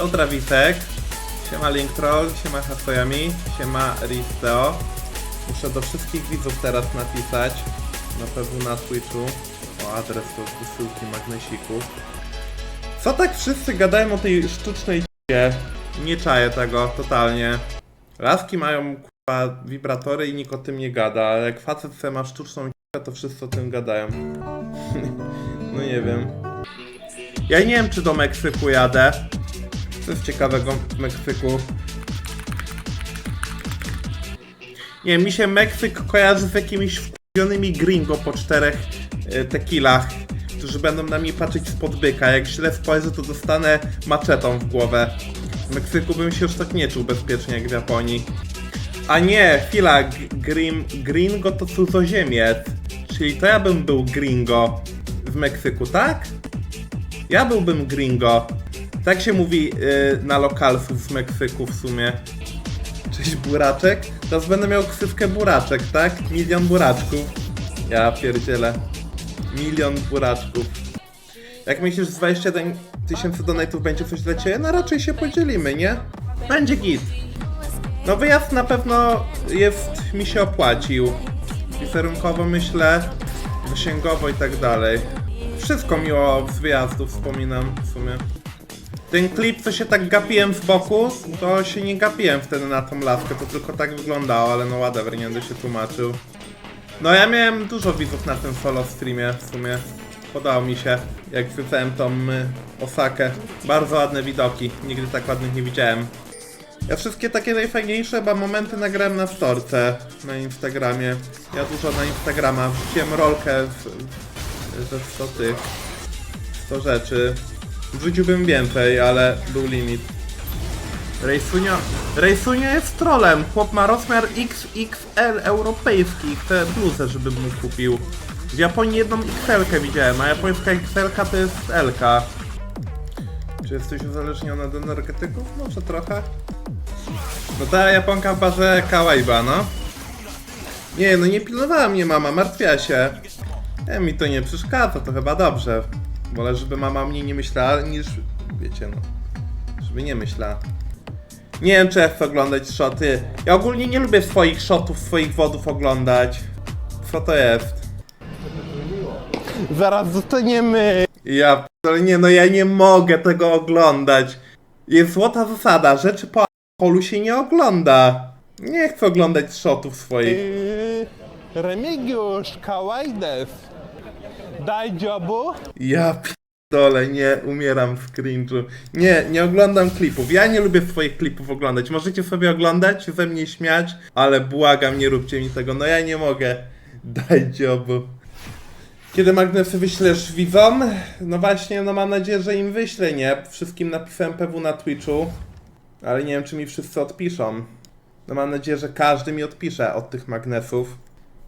Piotr Witek, siema Linktroll, siema Hasoyami, siema Risteo. Muszę do wszystkich widzów teraz napisać, na pewno na Twitchu, o adres do wysyłki magnesików. Co tak wszyscy gadają o tej sztucznej d***ie? Nie czaję tego, totalnie. Laski mają kurwa wibratory i nikt o tym nie gada, ale jak facet se ma sztuczną d***ę, to wszyscy o tym gadają. no nie wiem. Ja nie wiem, czy do Meksyku jadę. Jest ciekawego w Meksyku? Nie, mi się Meksyk kojarzy z jakimiś wkupionymi gringo po czterech e, tequilach, którzy będą na mnie patrzeć spod byka. Jak źle spojrzę, to dostanę maczetą w głowę. W Meksyku bym się już tak nie czuł bezpiecznie jak w Japonii. A nie, chwila, grim, gringo to cudzoziemiec. Czyli to ja bym był gringo w Meksyku, tak? Ja byłbym gringo. Tak się mówi yy, na lokalsów z Meksyku w sumie. Cześć buraczek? Teraz będę miał ksywkę buraczek, tak? Milion buraczków. Ja pierdzielę. Milion buraczków. Jak myślisz, z 21 tysięcy donate'ów będzie coś dla Ciebie? No raczej się podzielimy, nie? Będzie git. No wyjazd na pewno jest, mi się opłacił. Wizerunkowo myślę, zasięgowo i tak dalej. Wszystko miło z wyjazdu wspominam w sumie. Ten klip, co się tak gapiłem z boku, to się nie gapiłem wtedy na tą laskę, to tylko tak wyglądało, ale no whatever, nie będę się tłumaczył. No ja miałem dużo widzów na tym solo streamie w sumie. Podobał mi się, jak wrzucałem tą y, Osakę. Bardzo ładne widoki, nigdy tak ładnych nie widziałem. Ja wszystkie takie najfajniejsze chyba momenty nagrałem na storce na Instagramie. Ja dużo na Instagrama wrzuciłem rolkę w, w, ze 100 tych 100 rzeczy. Wrzuciłbym więcej, ale był limit. Rejsunio, Rejsunio jest trolem. Chłop ma rozmiar XXL europejski. Chcę bluzę, żebym mu kupił. W Japonii jedną XL widziałem, a japońska XL to jest L. -ka. Czy jesteś uzależniony od energetyków? Może trochę. No ta Japonka w barze Kawaiba, no. Nie, no nie pilnowała mnie mama, martwiła się. E, mi to nie przeszkadza, to chyba dobrze. Wolę, żeby mama mnie nie myślała, niż, wiecie, no, żeby nie myślała. Nie wiem, czy ja chcę oglądać shoty. Ja ogólnie nie lubię swoich shotów, swoich wodów oglądać. Co to jest? Zaraz zostaniemy. Ja ale nie, no ja nie mogę tego oglądać. Jest złota zasada, rzeczy po alkoholu się nie ogląda. Nie chcę oglądać shotów swoich. Yy, Remigiusz Kałajdes. Daj dziobu. Ja dole, nie, umieram w cringe'u. Nie, nie oglądam klipów. Ja nie lubię swoich klipów oglądać. Możecie sobie oglądać, ze mnie śmiać, ale błagam, nie róbcie mi tego. No ja nie mogę. Daj dziobu. Kiedy magnesy wyślesz widzom? No właśnie, no mam nadzieję, że im wyślę, nie? Wszystkim napisałem PW na Twitchu, ale nie wiem, czy mi wszyscy odpiszą. No mam nadzieję, że każdy mi odpisze od tych magnesów.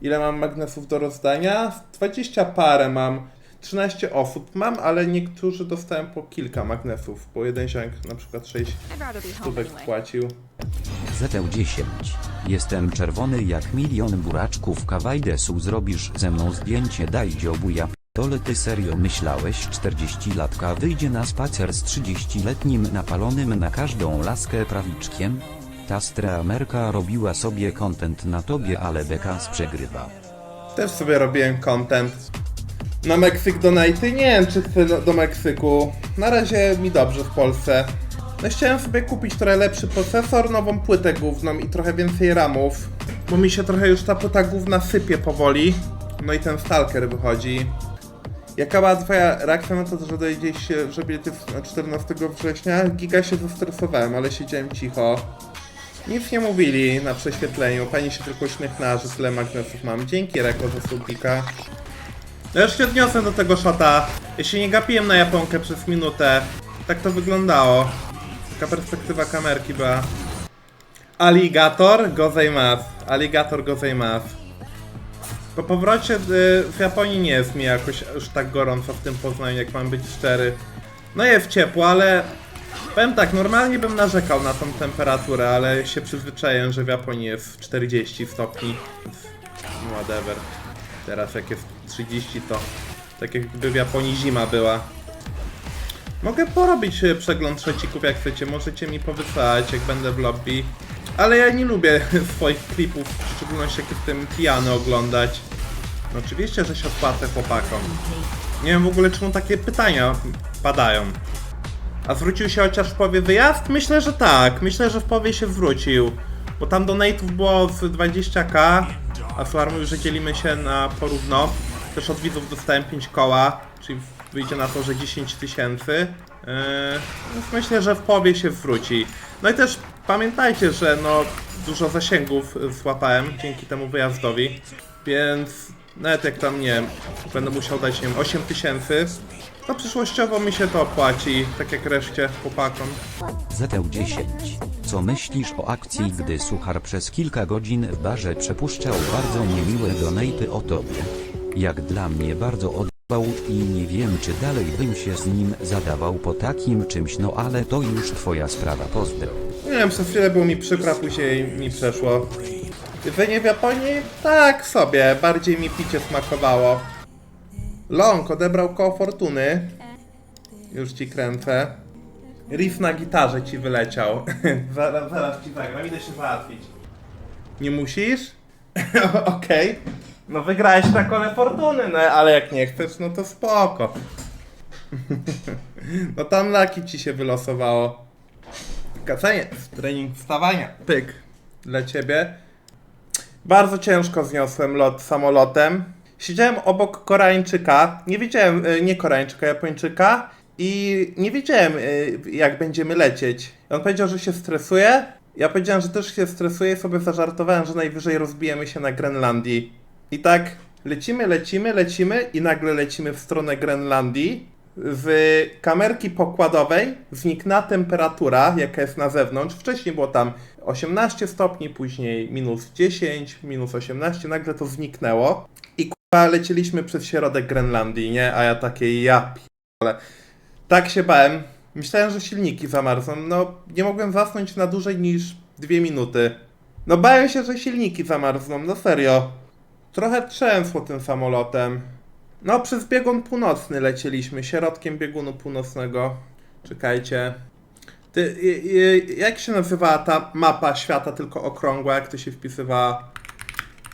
Ile mam magnesów do rozdania? 20 parę mam. 13 osób mam, ale niektórzy dostają po kilka magnesów, bo jeden ziomek na przykład 6 I'd rather be home stówek anyway. płacił. ZT10. Jestem czerwony jak milion buraczków kawajdesu zrobisz ze mną zdjęcie daj dziobuja. Tole ty serio myślałeś 40 latka wyjdzie na spacer z 30-letnim napalonym na każdą laskę prawiczkiem? Ta streamerka robiła sobie content na tobie ale Bekas przegrywa. Też sobie robiłem content. Na Meksyk Donate? Nie wiem, czy chcę do, Meksyku. Na razie mi dobrze w Polsce. No chciałem sobie kupić trochę lepszy procesor, nową płytę główną i trochę więcej ramów. Bo mi się trochę już ta płyta główna sypie powoli. No i ten Stalker wychodzi. Jaka była twoja reakcja na to, że dowiedziałeś się, że bilety w- na 14 września? Giga się zestresowałem, ale siedziałem cicho. Nic nie mówili na prześwietleniu, pani się tylko uśmiechnęła, że tyle magnesów mam. Dzięki Reko za subika. No już się odniosę do tego shota. Ja się nie gapiłem na Japonkę przez minutę. Tak to wyglądało. Taka perspektywa kamerki była. Alligator gozaimasu. Alligator gozaimasu. Po powrocie y, w Japonii nie jest mi jakoś już tak gorąco w tym Poznaniu, jak mam być szczery. No jest ciepło, ale powiem tak, normalnie bym narzekał na tą temperaturę, ale się przyzwyczaiłem, że w Japonii jest 40 stopni. Więc Whatever. Teraz jak jest 30 to tak jakby w Japonii zima była. Mogę porobić e, przegląd trzecików jak chcecie, możecie mi powysyłać jak będę w lobby. Ale ja nie lubię swoich klipów, w szczególności jak jestem pijany oglądać. No oczywiście, że się odpłacę chłopakom. Nie wiem w ogóle czemu takie pytania padają. A zwrócił się chociaż w powie wyjazd? Myślę, że tak. Myślę, że w powie się zwrócił. Bo tam donate'ów było z 20k, a Solar mówił, że dzielimy się na porówno. Też od widzów dostałem 5 koła, czyli wyjdzie na to, że 10 tysięcy. Yy, więc myślę, że w powie się zwróci. No i też pamiętajcie, że no dużo zasięgów złapałem dzięki temu wyjazdowi, więc nawet jak tam, nie wiem, będę musiał dać, nie wiem, 8 tysięcy, to przyszłościowo mi się to opłaci, tak jak reszcie chłopakom. ZT10. Co myślisz o akcji, gdy Suchar przez kilka godzin w barze przepuszczał bardzo niemiłe donaty o tobie? Jak dla mnie bardzo odbał i nie wiem czy dalej bym się z nim zadawał po takim czymś no ale to już twoja sprawa pozdro. Nie wiem, przez chwilę było mi przykro, później mi przeszło. Jedzenie w Japonii? Tak sobie, bardziej mi picie smakowało. Long odebrał koło fortuny. Już ci kręcę. Riff na gitarze ci wyleciał. zaraz, zaraz ci zagram, idę się załatwić. Nie musisz? Okej. No wygrałeś na kole fortuny, no ale jak nie chcesz, no to spoko. no tam laki ci się wylosowało. Kacenie, trening wstawania. Pyk. Dla ciebie. Bardzo ciężko zniosłem lot samolotem. Siedziałem obok Koreańczyka. Nie wiedziałem, y, nie Koreańczyka, Japończyka. I nie wiedziałem, y, jak będziemy lecieć. On powiedział, że się stresuje. Ja powiedziałem, że też się stresuję i sobie zażartowałem, że najwyżej rozbijemy się na Grenlandii. I tak lecimy, lecimy, lecimy i nagle lecimy w stronę Grenlandii. Z kamerki pokładowej znikna temperatura, jaka jest na zewnątrz. Wcześniej było tam 18 stopni, później minus 10, minus 18, nagle to zniknęło. I kurwa lecieliśmy przez środek Grenlandii, nie? A ja takie, ja ale Tak się bałem. Myślałem, że silniki zamarzną. No, nie mogłem zasnąć na dłużej niż dwie minuty. No bałem się, że silniki zamarzną, no serio. Trochę trzęsło tym samolotem. No, przez biegun północny lecieliśmy, środkiem biegunu północnego. Czekajcie. Ty, y, y, jak się nazywała ta mapa świata, tylko okrągła, jak to się wpisywała?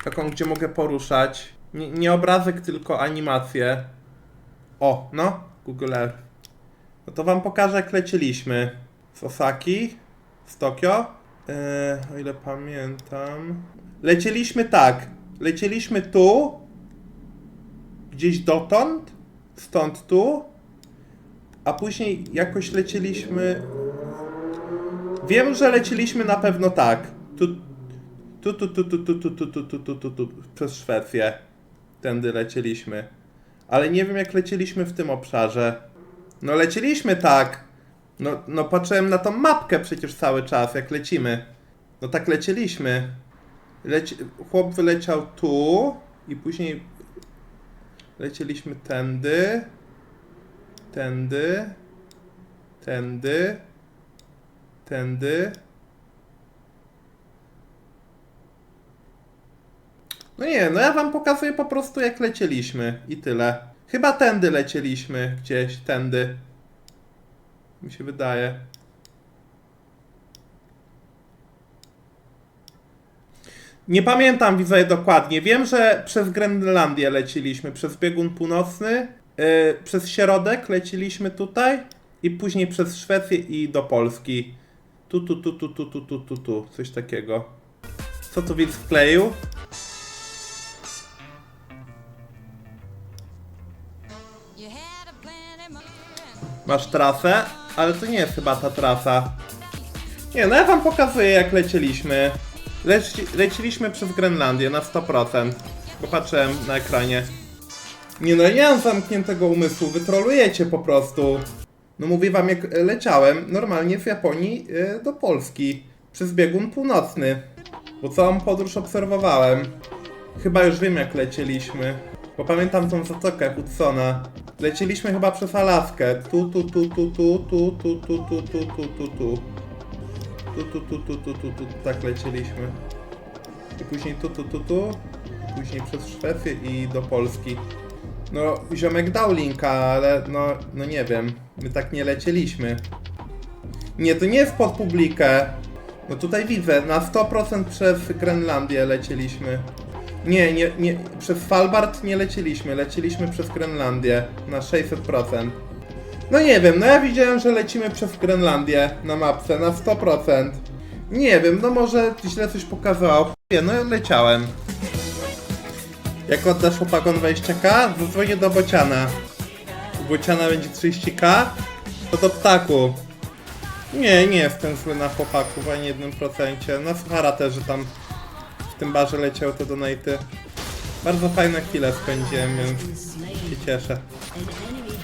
Taką, gdzie mogę poruszać. Nie, nie obrazek, tylko animację. O, no, Google Earth. No to wam pokażę, jak lecieliśmy. Z Osaki, z Tokio. Yy, o ile pamiętam. Lecieliśmy tak. Lecieliśmy tu, gdzieś dotąd, stąd tu, a później jakoś lecieliśmy. Wiem, że lecieliśmy na pewno tak. Tu, tu, tu, tu, tu, tu, tu, tu, tu, tu, tu, tu, tu, przez Szwecję. Tędy lecieliśmy. Ale nie wiem, jak lecieliśmy w tym obszarze. No lecieliśmy tak. No, no patrzyłem na tą mapkę przecież cały czas, jak lecimy. No tak lecieliśmy. Leci... Chłop wyleciał tu i później lecieliśmy tędy, tędy, tędy, tędy. No nie, no ja wam pokazuję po prostu jak lecieliśmy i tyle. Chyba tędy lecieliśmy gdzieś, tędy. Mi się wydaje. Nie pamiętam widzę dokładnie. Wiem, że przez Grenlandię leciliśmy, przez biegun północny, yy, przez środek leciliśmy tutaj i później przez Szwecję i do Polski. Tu, tu, tu, tu, tu, tu, tu, tu, tu. Coś takiego. Co tu widz wkleił? Masz trasę, ale to nie jest chyba ta trasa. Nie, no ja wam pokazuję jak lecieliśmy. Leci, leciliśmy przez Grenlandię na 100%. Bo patrzyłem na ekranie. Nie no, nie mam zamkniętego umysłu, wy trolujecie po prostu. No mówię wam jak leciałem normalnie z Japonii e, do Polski. Przez biegun północny. Bo całą podróż obserwowałem. Chyba już wiem jak lecieliśmy. Bo pamiętam tą zatokę Hudsona. Lecieliśmy chyba przez Alaskę. Tu, tu, tu, tu, tu, tu, tu, tu, tu, tu, tu, tu, tu. Tu, tu, tu, tu, tu, tu, tu, tak lecieliśmy. I później tu, tu, tu, tu. Później przez Szwecję i do Polski. No, ziomek dał linka, ale no, no nie wiem. My tak nie lecieliśmy. Nie, to nie jest pod publikę. No tutaj widzę, na 100% przez Grenlandię lecieliśmy. Nie, nie, nie, przez Svalbard nie lecieliśmy, lecieliśmy przez Grenlandię na 600%. No nie wiem, no ja widziałem, że lecimy przez Grenlandię na mapce na 100%. Nie wiem, no może źle coś pokazało. Nie, no leciałem. Jak oddasz chłopakom 20k, zadzwonię do Bociana. Bociana będzie 30k, to do ptaku. Nie, nie jestem zły na chłopaków, ani jednym procencie. Na Suchara też, że tam tym barze leciał to donaty. Bardzo fajne chwile spędziłem, więc się cieszę.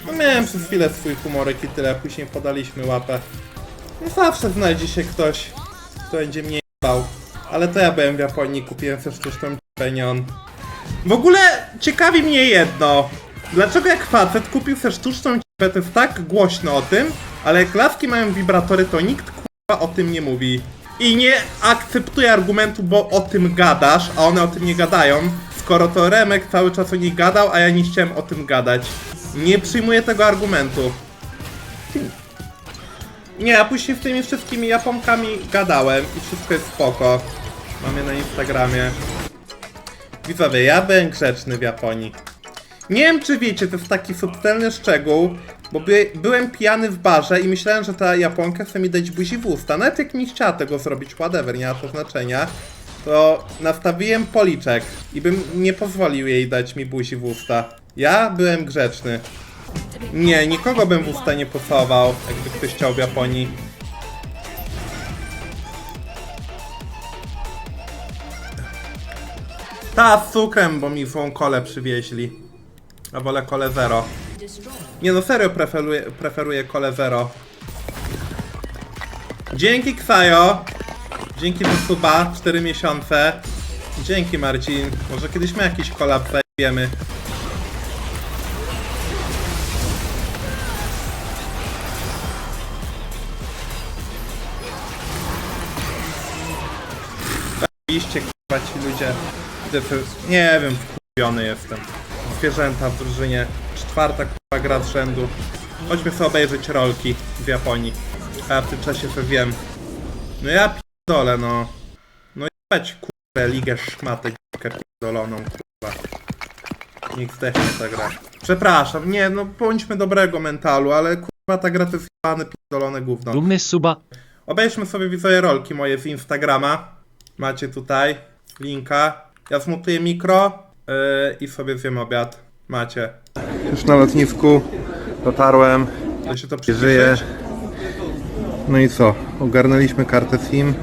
No miałem przez chwilę swój humorek i tyle, później podaliśmy łapę. No zawsze znajdzie się ktoś, kto będzie mnie bał. Ale to ja byłem w Japonii, kupiłem sobie sztuczną d***ę, nie on. W ogóle ciekawi mnie jedno. Dlaczego jak facet kupił sobie sztuczną d***ę, to jest tak głośno o tym, ale jak laski mają wibratory, to nikt kurwa o tym nie mówi. I nie akceptuje argumentu, bo o tym gadasz, a one o tym nie gadają, skoro to Remek cały czas o nich gadał, a ja nie chciałem o tym gadać. Nie przyjmuję tego argumentu. Nie, a później z tymi wszystkimi Japonkami gadałem i wszystko jest spoko. Mam je na Instagramie. Widzowie, ja byłem grzeczny w Japonii. Nie wiem, czy wiecie, to jest taki subtelny szczegół, bo by, byłem pijany w barze i myślałem, że ta Japonka chce mi dać buzi w usta. Nawet jak nie chciała tego zrobić, whatever, nie ma to znaczenia, to nastawiłem policzek i bym nie pozwolił jej dać mi buzi w usta. Ja byłem grzeczny. Nie, nikogo bym w usta nie pocałował, jakby ktoś chciał w Japonii. Ta, z cukrem, bo mi złą kolę przywieźli. A wolę kolę zero. Nie no, serio preferuję, preferuję kolę zero. Dzięki Ksajo. Dzięki za suba, 4 miesiące. Dzięki Marcin. Może kiedyś my jakiś kolab zajmiemy. Iście kurwa ci ludzie. Nie wiem, wkupiony jestem. Zwierzęta w drużynie. Czwarta kurwa gra z rzędu. Chodźmy sobie obejrzeć rolki w Japonii. A ja w tym czasie to wiem. No ja pierdolę no. No jebać kurwa ligę szmatek pierdoloną kurwa. Niech zdechnie ta gra. Przepraszam, nie no bądźmy dobrego mentalu, ale kurwa ta gra to jest jebane pierdolone gówno. Dumny suba. Obejrzmy sobie widzowie rolki moje z Instagrama. Macie tutaj linka. Ja zmutuję mikro yy, i sobie zjem obiad. Macie. Już na lotnisku dotarłem. To przeżyje. No i co? Ogarnęliśmy kartę SIM.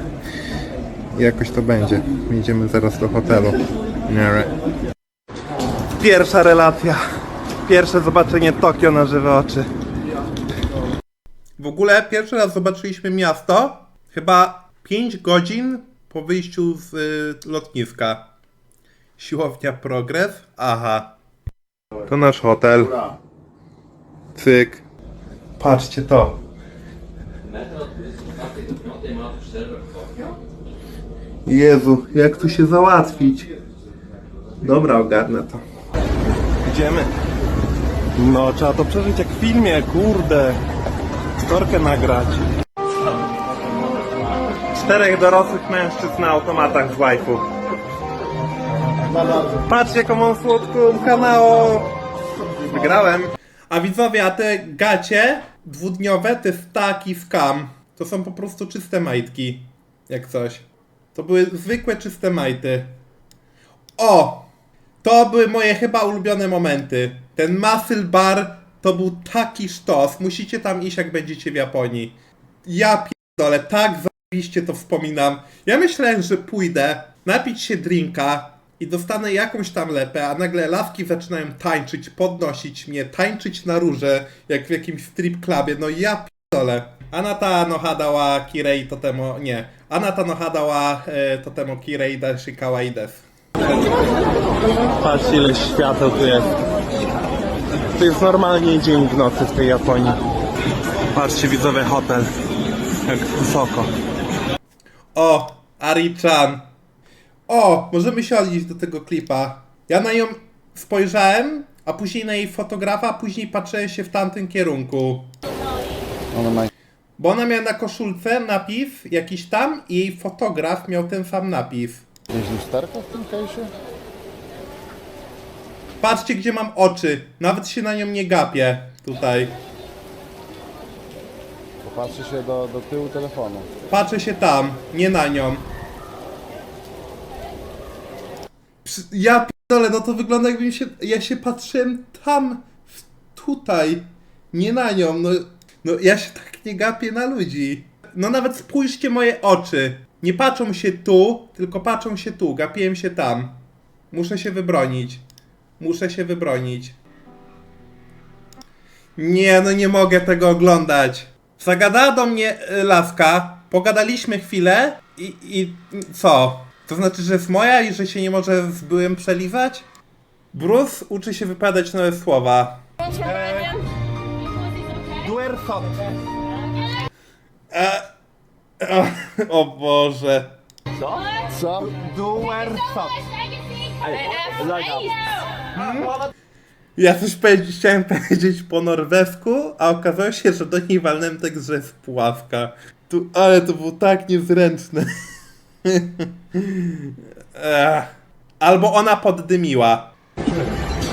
I jakoś to będzie. Idziemy zaraz do hotelu. Pierwsza relacja. Pierwsze zobaczenie Tokio na żywe oczy. W ogóle pierwszy raz zobaczyliśmy miasto chyba 5 godzin po wyjściu z y, lotniska. Siłownia Progres? Aha. To nasz hotel. Cyk. Patrzcie to. Jezu, jak tu się załatwić? Dobra, ogarnę to. Idziemy. No, trzeba to przeżyć jak w filmie, kurde. Storkę nagrać. Czterech dorosłych mężczyzn na automatach z wajfu. Patrzcie jaką mam słodką kanał. Wygrałem. A widzowie, a te gacie dwudniowe to jest taki skam. To są po prostu czyste majtki. Jak coś. To były zwykłe czyste majty. O! To były moje chyba ulubione momenty. Ten muscle bar to był taki sztos. Musicie tam iść, jak będziecie w Japonii. Ja pierdolę, tak zajebiście to wspominam. Ja myślałem, że pójdę napić się drinka i dostanę jakąś tam lepę, a nagle laski zaczynają tańczyć, podnosić mnie, tańczyć na róże, jak w jakimś strip clubie. No ja pierdolę. Anata no hada wa kirei totemo... nie. Anata no hada wa e, totemo kirei dashi kawaii. Patrzcie ile świateł tu jest. To jest normalnie dzień w nocy w tej Japonii. Patrzcie widzowie hotel. Jak wysoko. O, Ari-chan. O, możemy się odnieść do tego klipa. Ja na nią spojrzałem a później na jej fotografa, a później patrzyłem się w tamtym kierunku. Ona ma... Bo ona miała na koszulce napis jakiś tam i jej fotograf miał ten sam napis. Jakieś lusterko w tym case'ie? Patrzcie, gdzie mam oczy. Nawet się na nią nie gapię. Tutaj. Popatrzy się do, do tyłu telefonu. Patrzę się tam, nie na nią. Ja pierdolę, no to wygląda jakbym się... Ja się patrzyłem tam, w- tutaj, nie na nią, no... No ja się tak nie gapię na ludzi. No nawet spójrzcie moje oczy. Nie patrzą się tu, tylko patrzą się tu, gapiłem się tam. Muszę się wybronić. Muszę się wybronić. Nie, no nie mogę tego oglądać. Zagadała do mnie y, laska, pogadaliśmy chwilę i, i co? To znaczy, że jest moja i że się nie może z byłym przelizać? Bruce uczy się wypowiadać nowe słowa. Duersot. E, o, o Boże. Co? Duersot. Ja coś powiedzieć, chciałem powiedzieć po norwesku, a okazało się, że do niej walnąłem tak, że jest pułapka. Tu, ale to było tak niezręczne. Albo ona poddymiła.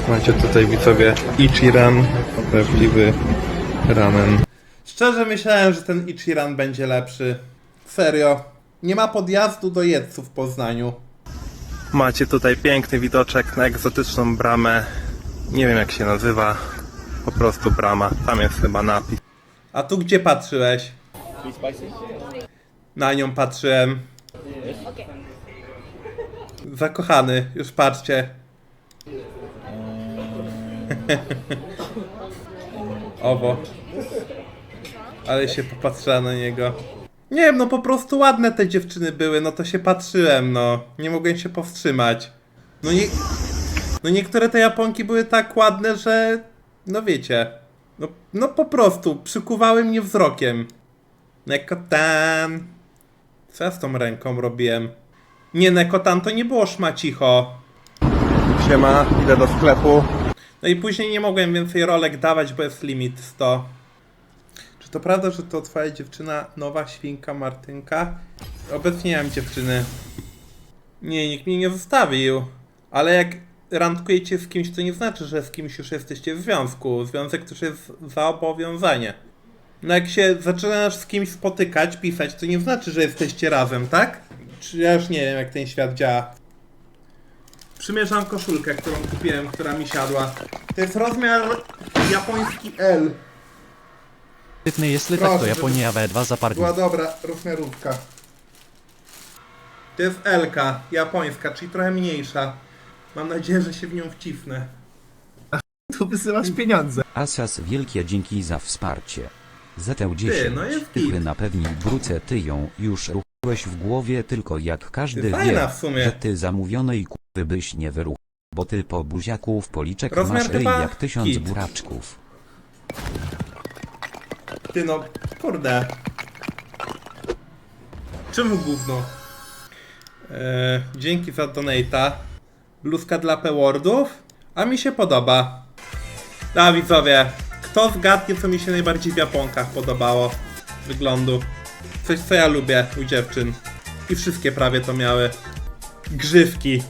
Macie tutaj widzowie Ichiran, prawdziwy ramen. Szczerze myślałem, że ten Ichiran będzie lepszy. Serio. Nie ma podjazdu do jedców w Poznaniu. Macie tutaj piękny widoczek na egzotyczną bramę. Nie wiem jak się nazywa. Po prostu brama. Tam jest chyba napis. A tu gdzie patrzyłeś? Na nią patrzyłem. Zakochany, już patrzcie. Owo. Ale się popatrzyła na niego. Nie wiem, no po prostu ładne te dziewczyny były, no to się patrzyłem, no. Nie mogłem się powstrzymać. No nie... No niektóre te Japonki były tak ładne, że... No wiecie. No, no po prostu, przykuwały mnie wzrokiem. Nekotan. Co ja z tą ręką robiłem? Nie, Nekotan to nie było szmacicho. Siema, idę do sklepu. No i później nie mogłem więcej rolek dawać, bo jest limit 100. Czy to prawda, że to twoja dziewczyna, nowa świnka Martynka? Obecnie nie mam dziewczyny. Nie, nikt mnie nie zostawił. Ale jak randkujecie z kimś, to nie znaczy, że z kimś już jesteście w związku. Związek to już jest zobowiązanie. No jak się zaczynasz z kimś spotykać, pisać, to nie znaczy, że jesteście razem, tak? Czy ja już nie wiem, jak ten świat działa. Przymierzam koszulkę, którą kupiłem, która mi siadła. To jest rozmiar japoński L. Świetny jest tak, Proszę, to Japonia W2 Była zaparnik. dobra rozmiarówka. To jest L, japońska, czyli trochę mniejsza. Mam nadzieję, że się w nią wcisnę. Tu wysyłasz pieniądze. Asas wielkie dzięki za wsparcie. ZT10. Ty, no jest Tychy git. na pewni bruce ty ją już ruchałeś w głowie tylko jak każdy fajna wie, w sumie. że ty zamówionej kupy byś nie wyruchał. Bo ty po buziaku w policzek Rozmiar masz ryj jak tysiąc git. buraczków. Ty no, kurde. Czemu gówno? Eee, dzięki za donata. Bluzka dla P-Wordów. A mi się podoba. A widzowie, kto zgadnie co mi się najbardziej w Japonkach podobało? Wyglądu. Coś co ja lubię u dziewczyn. I wszystkie prawie to miały. Grzywki.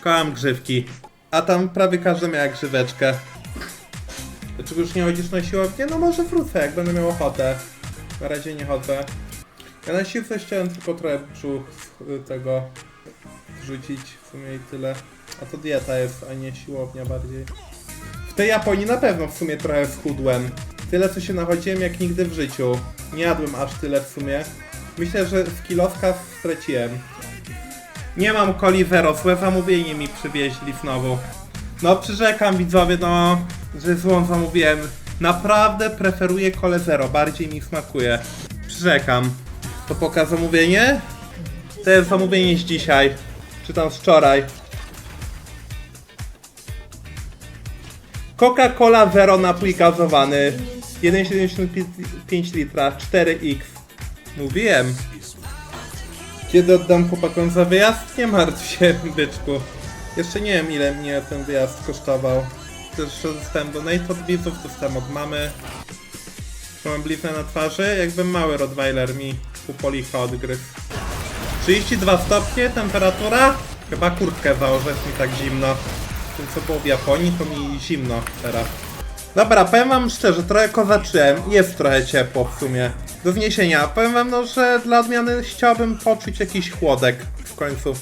Kocham grzywki. A tam prawie każda miała grzyweczkę. Dlaczego już nie chodzisz na siłownię? No może wrócę, jak będę miał ochotę. Na razie nie chodzę. Ja na siłce chciałem tylko trochę brzuch z tego rzucić w sumie i tyle. A to dieta jest, a nie siłownia bardziej. Tej Japonii na pewno w sumie trochę schudłem. Tyle co się nachodziłem jak nigdy w życiu. Nie jadłem aż tyle w sumie. Myślę, że w kilowkach straciłem. Nie mam coli zero, złe zamówienie mi przywieźli znowu. No przyrzekam widzowie, no, że złą zamówiłem. Naprawdę preferuję kole zero, bardziej mi smakuje. Przyrzekam. To poka zamówienie? To jest zamówienie z dzisiaj. Czy tam z wczoraj. Coca-Cola Zero napój gazowany. 1,75 litra, 4x. Mówiłem. Kiedy oddam chłopakom za wyjazd? Nie martw się, byczku. Jeszcze nie wiem ile mnie ten wyjazd kosztował. też dostałem donate od widzów, dostałem od mamy. Mam bliznę na twarzy? Jakbym mały Rottweiler mi u policha odgryzł. 32 stopnie, temperatura? Chyba kurtkę założę, jest mi tak zimno. Tym co było w Japonii, to mi zimno teraz. Dobra, powiem wam szczerze, trochę kozaczyłem. Jest trochę ciepło w sumie. Do zniesienia. Powiem wam no, że dla odmiany chciałbym poczuć jakiś chłodek w końcu.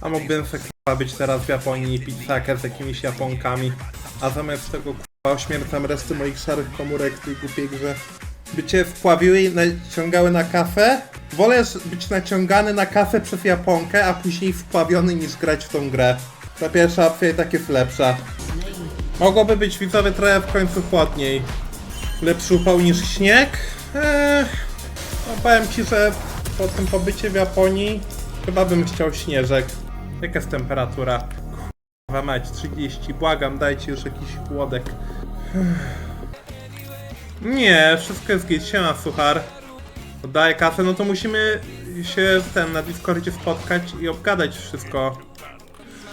A mógłbym k***a, być teraz w Japonii i pić sakę z jakimiś Japonkami. A zamiast tego k***a ośmiercam reszty moich szarych komórek w tej głupiej grze. By cię wpławiły i naciągały na kafę? Wolę być naciągany na kafę przez Japonkę, a później wpławiony niż grać w tą grę. Ta pierwsza opcja i tak jest lepsza. Mogłoby być widzowie trochę w końcu chłodniej. Lepszy upał niż śnieg? Eee, no powiem ci, że po tym pobycie w Japonii chyba bym chciał śnieżek. Jaka jest temperatura? Kurwa mać, 30. Błagam, dajcie już jakiś chłodek. Nie, wszystko jest git. Siema, suchar. Oddaję kasę, no to musimy się ten na Discordzie spotkać i obgadać wszystko.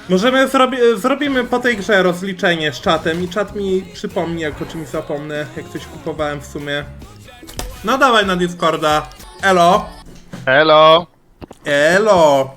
Możemy zrobi zrobimy po tej grze rozliczenie z czatem i czat mi przypomni, jak o czymś zapomnę, jak coś kupowałem w sumie. No dawaj na Discorda. Elo. Hello! Elo.